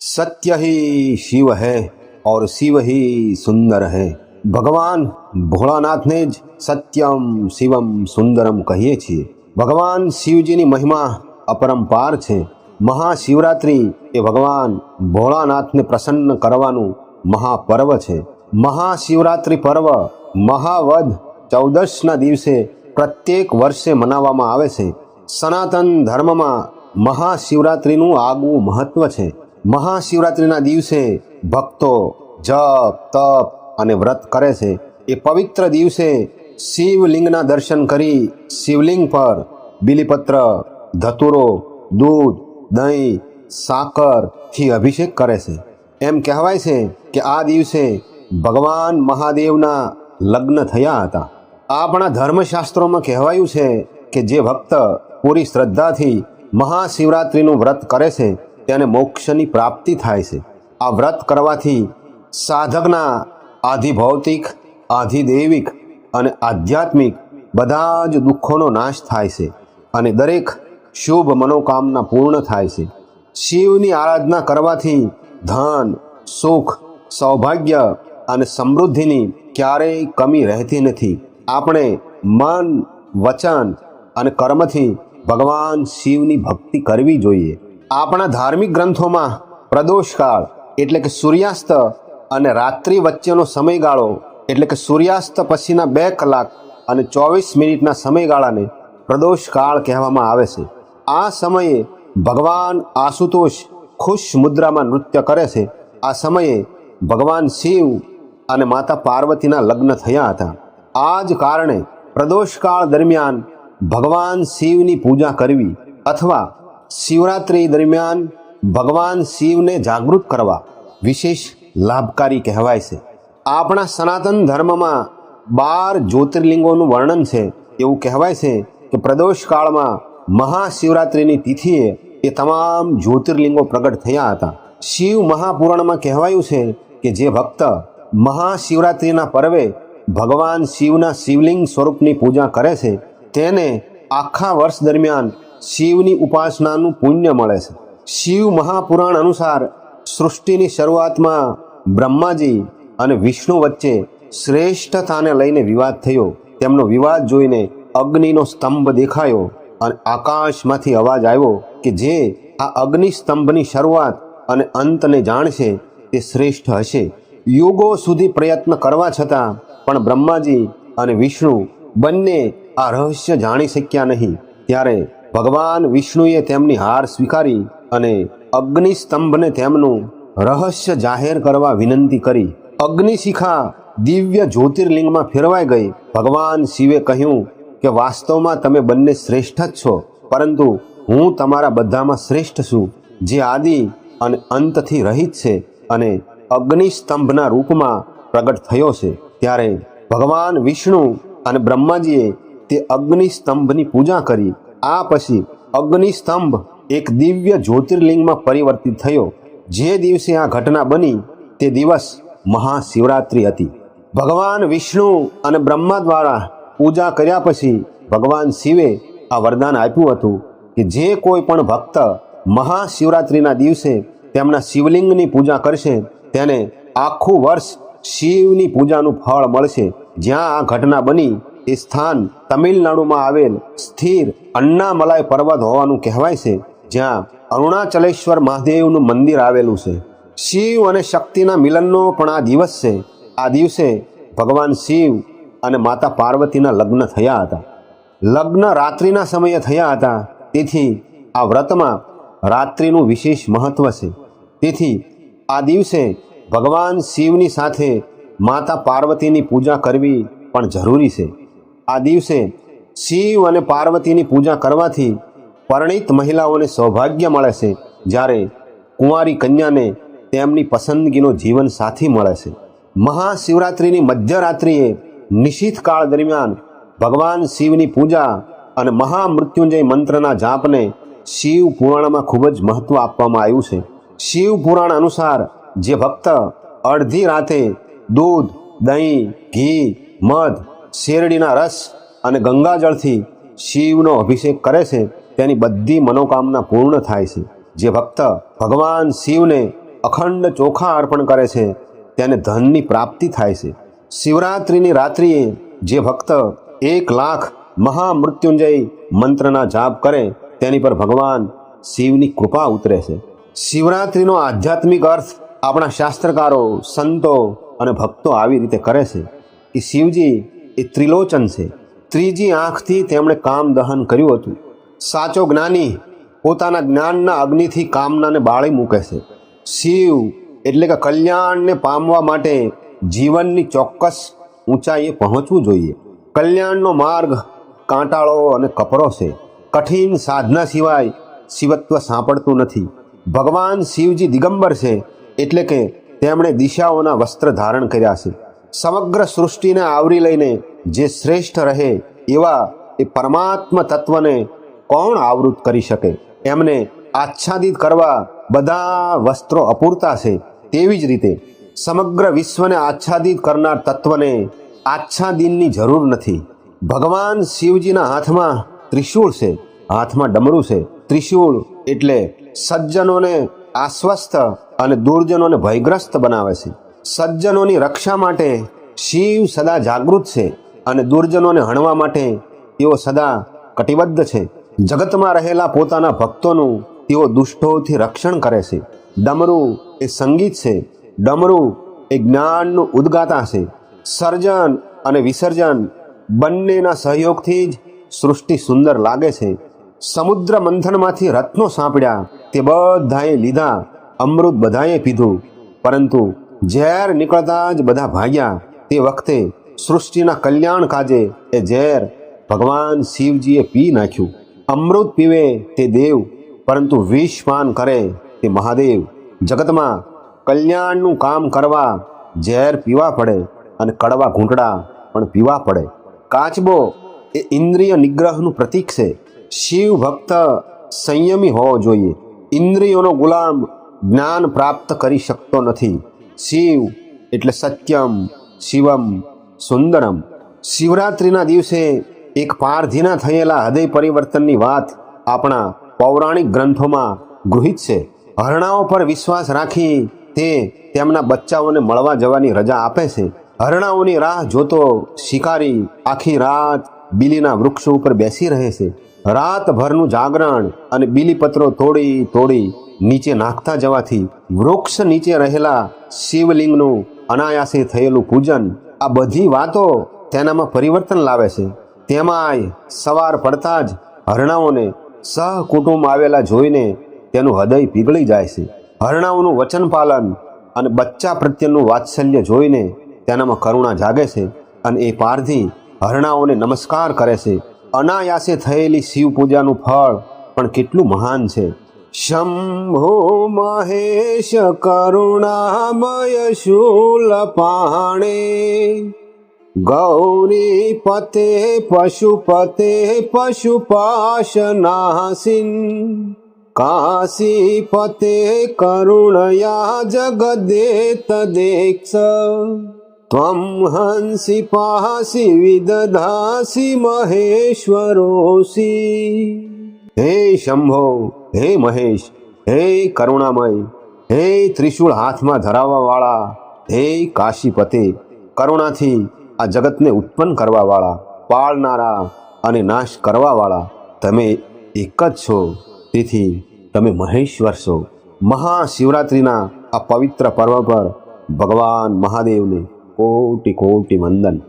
सत्य ही शिव है और शिव ही सुंदर है ભગવાન ભોળાનાથને જ સત્યમ શિવમ સુંદરમ કહીએ છીએ ભગવાન શિવજીની મહિમા અપરંપાર છે મહાશિવરાત્રિ એ ભગવાન ભોળાનાથને પ્રસન્ન કરવાનું મહાપર્વ છે મહાશિવરાત્રિ પર્વ મહાવદ ચૌદશના દિવસે પ્રત્યેક વર્ષે મનાવવામાં આવે છે સનાતન ધર્મમાં મહાશિવરાત્રિનું આગવું મહત્વ છે મહાશિવરાત્રિના દિવસે ભક્તો જપ, તપ અને વ્રત કરે છે. એ પવિત્ર દિવસે શિવલિંગના દર્શન કરી શિવલિંગ પર બિલીપત્ર, ધતુરો, દૂધ, દહીં સાકરથી અભિષેક કરે છે. એમ કહેવાય છે કે આ દિવસે ભગવાન મહાદેવના લગ્ન થયા હતા. આપણા ધર્મશાસ્ત્રોમાં કહેવાયું છે કે જે ભક્ત પૂરી શ્રદ્ધાથી મહાશિવરાત્રિનું વ્રત કરે છે તેને મોક્ષની પ્રાપ્તિ થાય છે. આ વ્રત કરવાથી સાધકના આધિભૌતિક, આધિદૈવિક અને આધ્યાત્મિક બધા જ દુઃખોનો નાશ થાય છે અને દરેક શુભ મનોકામના પૂર્ણ થાય છે. શિવની આરાધના કરવાથી ધન, સુખ, સૌભાગ્ય અને સમૃદ્ધિની ક્યારેય કમી રહેતી નથી. આપણે મન, વચન અને કર્મથી ભગવાન શિવની ભક્તિ કરવી જોઈએ. આપણા ધાર્મિક ગ્રંથોમાં પ્રદોષકાળ એટલે કે સૂર્યાસ્ત અને રાત્રિ વચ્ચેનો સમયગાળો એટલે કે સૂર્યાસ્ત પછીના બે કલાક અને ચોવીસ મિનિટના સમયગાળાને પ્રદોષકાળ કહેવામાં આવે છે. આ સમયે ભગવાન આશુતોષ ખુશ મુદ્રામાં નૃત્ય કરે છે. આ સમયે ભગવાન શિવ અને માતા પાર્વતીના લગ્ન થયા હતા. આ જ કારણે પ્રદોષકાળ દરમિયાન ભગવાન શિવની પૂજા કરવી અથવા શિવરાત્રિ દરમિયાન ભગવાન શિવને જાગૃત કરવા વિશેષ લાભકારી કહેવાય છે. આપણા સનાતન ધર્મમાં બાર જ્યોતિર્લિંગોનું વર્ણન છે. એવું કહેવાય છે કે પ્રદોષ કાળમાં મહાશિવરાત્રિની તિથિએ એ તમામ જ્યોતિર્લિંગો પ્રગટ થયા હતા. શિવ મહાપુરાણમાં કહેવાયું છે કે જે ભક્ત મહાશિવરાત્રિના પર્વે ભગવાન શિવના શિવલિંગ સ્વરૂપની પૂજા કરે છે, તેને આખા વર્ષ દરમિયાન શિવની ઉપાસનાનું પુણ્ય મળે છે. શિવ મહાપુરાણ અનુસાર સૃષ્ટિની શરૂઆતમાં બ્રહ્માજી અને વિષ્ણુ વચ્ચે શ્રેષ્ઠતાને લઈને વિવાદ થયો. તેમનો વિવાદ જોઈને અગ્નિનો સ્તંભ દેખાયો અને આકાશમાંથી અવાજ આવ્યો કે જે આ અગ્નિ સ્તંભની શરૂઆત અને અંતને જાણશે તે શ્રેષ્ઠ હશે. યુગો સુધી પ્રયત્ન કરવા છતાં પણ બ્રહ્માજી અને વિષ્ણુ બંને આ રહસ્ય જાણી શક્યા નહીં. ત્યારે ભગવાન વિષ્ણુએ તેમની હાર સ્વીકારી અને અગ્નિસ્તંભને તેમનું રહસ્ય જાહેર કરવા વિનંતી કરી. અગ્નિશિખા દિવ્ય જ્યોતિર્લિંગમાં ફેરવાઈ ગઈ. ભગવાન શિવે કહ્યું કે વાસ્તવમાં તમે બંને શ્રેષ્ઠ જ છો, પરંતુ હું તમારા બધામાં શ્રેષ્ઠ છું, જે આદિ અને અંતથી રહિત છે અને અગ્નિ સ્તંભના રૂપમાં પ્રગટ થયો છે. ત્યારે ભગવાન વિષ્ણુ અને બ્રહ્માજીએ તે અગ્નિ સ્તંભની પૂજા કરી. આ પછી અગ્નિસ્તંભ એક દિવ્ય જ્યોતિર્લિંગમાં પરિવર્તિત થયો. જે દિવસે આ ઘટના બની, તે દિવસ મહાશિવરાત્રિ હતી. ભગવાન વિષ્ણુ અને બ્રહ્મા દ્વારા પૂજા કર્યા પછી ભગવાન શિવે આ વરદાન આપ્યું હતું કે જે કોઈ પણ ભક્ત મહાશિવરાત્રિના દિવસે તેમના શિવલિંગની પૂજા કરશે, તેને આખું વર્ષ શિવની પૂજાનું ફળ મળશે. જ્યાં આ ઘટના બની સ્થાન તમિલનાડુમાં આવેલ સ્થિર અન્નામલાઈ પર્વત હોવાનું કહેવાય છે, જ્યાં અરુણાચલેશ્વર મહાદેવનું મંદિર આવેલું છે. શિવ અને શક્તિના મિલનનો પણ આ દિવસ છે. આ દિવસે ભગવાન શિવ અને માતા પાર્વતીના લગ્ન થયા હતા. લગ્ન રાત્રિના સમયે થયા હતા. તેથી આ વ્રતમાં રાત્રિનું વિશેષ મહત્વ છે. તેથી આ દિવસે ભગવાન શિવની સાથે માતા પાર્વતીની પૂજા કરવી પણ જરૂરી છે. આ દિવસે શિવ અને પાર્વતીની પૂજા કરવાથી પરણિત મહિલાઓને સૌભાગ્ય મળે છે, જ્યારે કુંવારી કન્યાને તેમની પસંદગીનો જીવન સાથી મળે છે. મહાશિવરાત્રિની મધ્યરાત્રિએ નિશિત કાળ દરમિયાન ભગવાન શિવની પૂજા અને મહામૃત્યુંજય મંત્રના જાપને શિવ પુરાણમાં ખૂબ જ મહત્વ આપવામાં આવ્યું છે. શિવ પુરાણ અનુસાર જે ભક્ત અડધી રાતે દૂધ, દહીં, ઘી, મધ શેરડીના રસ અને ગંગાજળથી શિવનો અભિષેક કરે છે, તેની બધી મનોકામના પૂર્ણ થાય છે. જે ભક્ત ભગવાન શિવને અખંડ ચોખા અર્પણ કરે છે, તેને ધનની પ્રાપ્તિ થાય છે. શિવરાત્રિની રાત્રિએ જે ભક્ત એક લાખ મહામૃત્યુંજય મંત્રના જાપ કરે, તેની પર ભગવાન શિવની કૃપા ઉતરે છે. શિવરાત્રિનો આધ્યાત્મિક અર્થ આપણા શાસ્ત્રકારો, સંતો અને ભક્તો આવી રીતે કરે છે. એ શિવજી એ ત્રિલોચન છે. ત્રીજી આંખથી તેમણે કામ દહન કર્યું હતું. સાચો જ્ઞાની પોતાના જ્ઞાનના અગ્નિથી કામનાને બાળી મૂકે છે. શિવ એટલે કે કલ્યાણને પામવા માટે જીવનની ચોક્કસ ઊંચાઈએ પહોંચવું જોઈએ. કલ્યાણનો માર્ગ કાંટાળો અને કપરો છે. કઠિન સાધના સિવાય શિવત્વ સાંપડતું નથી. ભગવાન શિવજી દિગંબર છે એટલે કે તેમણે દિશાઓના વસ્ત્ર ધારણ કર્યા છે. સમગ્ર સૃષ્ટિને આવરી લઈને જે શ્રેષ્ઠ રહે એવા એ પરમાત્મા તત્વને કોણ આવૃત કરી શકે? એમને આચ્છાદિત કરવા બધા વસ્ત્રો અપૂરતા છે. તેવી જ રીતે સમગ્ર વિશ્વને આચ્છાદિત કરનાર તત્વને આચ્છાદિનની જરૂર નથી. ભગવાન શિવજીના હાથમાં ત્રિશૂળ છે. હાથમાં ડમરું છે. ત્રિશૂળ એટલે સજ્જનોને આશ્વસ્ત અને દુર્જનોને ભયગ્રસ્ત બનાવે છે. સજ્જનોની રક્ષા માટે શિવ સદા જાગૃત છે અને દુર્જનોને હણવા માટે તેઓ સદા કટિબદ્ધ છે. જગતમાં રહેલા પોતાના ભક્તોનું તેઓ દુષ્ટોથી રક્ષણ કરે છે. ડમરું એ સંગીત છે. ડમરું એ જ્ઞાનનું ઉદ્ગાતા છે. સર્જન અને વિસર્જન બંનેના સહયોગથી જ સૃષ્ટિ સુંદર લાગે છે. સમુદ્ર મંથનમાંથી રત્નો સાંપડ્યા, તે બધાએ લીધા, અમૃત બધાએ પીધું, પરંતુ ઝેર નીકળતા જ બધા ભાગ્યા. તે વખતે સૃષ્ટિના કલ્યાણ કાજે એ ઝેર ભગવાન શિવજીએ પી નાખ્યું. અમૃત પીવે તે દેવ, પરંતુ વિષપાન કરે તે મહાદેવ. જગતમાં કલ્યાણનું કામ કરવા ઝેર પીવા પડે અને કડવા ઘૂંટડા પણ પીવા પડે. કાચબો એ ઇન્દ્રિય નિગ્રહનું પ્રતીક છે. શિવ ભક્ત સંયમી હોવો જોઈએ. ઇન્દ્રિયોનો ગુલામ જ્ઞાન પ્રાપ્ત કરી શકતો નથી. શિવ એટલે સત્યમ, શિવમ, સુંદરમ. શિવરાત્રિના દિવસે એક પારધીના થયેલા હૃદય પરિવર્તનની વાત આપણા પૌરાણિક ગ્રંથોમાં ગૃહિત છે. હરણાઓ પર વિશ્વાસ રાખી તે તેમના બચ્ચાઓને મળવા જવાની રજા આપે છે. હરણાઓની રાહ જોતો શિકારી આખી રાત બીલીના વૃક્ષો ઉપર બેસી રહે છે. રાતભરનું જાગરણ અને બીલીપત્રો તોડી તોડી નીચે નાખતા જવાથી વૃક્ષ નીચે રહેલા શિવલિંગનું અનાયાસે થયેલું પૂજન, આ બધી વાતો તેનામાં પરિવર્તન લાવે છે. તેમાંય સવાર પડતા જ હરણાઓને સહકુટુંબ આવેલા જોઈને તેનું હૃદય પીગળી જાય છે. હરણાઓનું વચન પાલન અને બચ્ચા પ્રત્યેનું વાત્સલ્ય જોઈને તેનામાં કરુણા જાગે છે અને એ પારધી હરણાઓને નમસ્કાર કરે છે. અનાયાસે થયેલી શિવ પૂજાનું ફળ પણ કેટલું મહાન છે. शम्भो महेश करुणामय शूल गौरीपते पशुपते पशुपाशनासिन्। काशीपते करुणया जगदे तदेक्ष त्वं हंसि पासि विदधासि महेश्वरोऽसि। હે શંભો, હે મહેશ, હે કરુણામય, હે ત્રિશૂળ હાથમાં ધરાવવાવાળા, હે કાશીપતે, કરુણાથી આ જગતને ઉત્પન્ન કરવાવાળા, પાળનારા અને નાશ કરવાવાળા તમે એક જ છો. તેથી તમે મહેશ્વર છો. મહાશિવરાત્રિના આ પવિત્ર પર્વ પર ભગવાન મહાદેવને કોટી કોટી વંદન.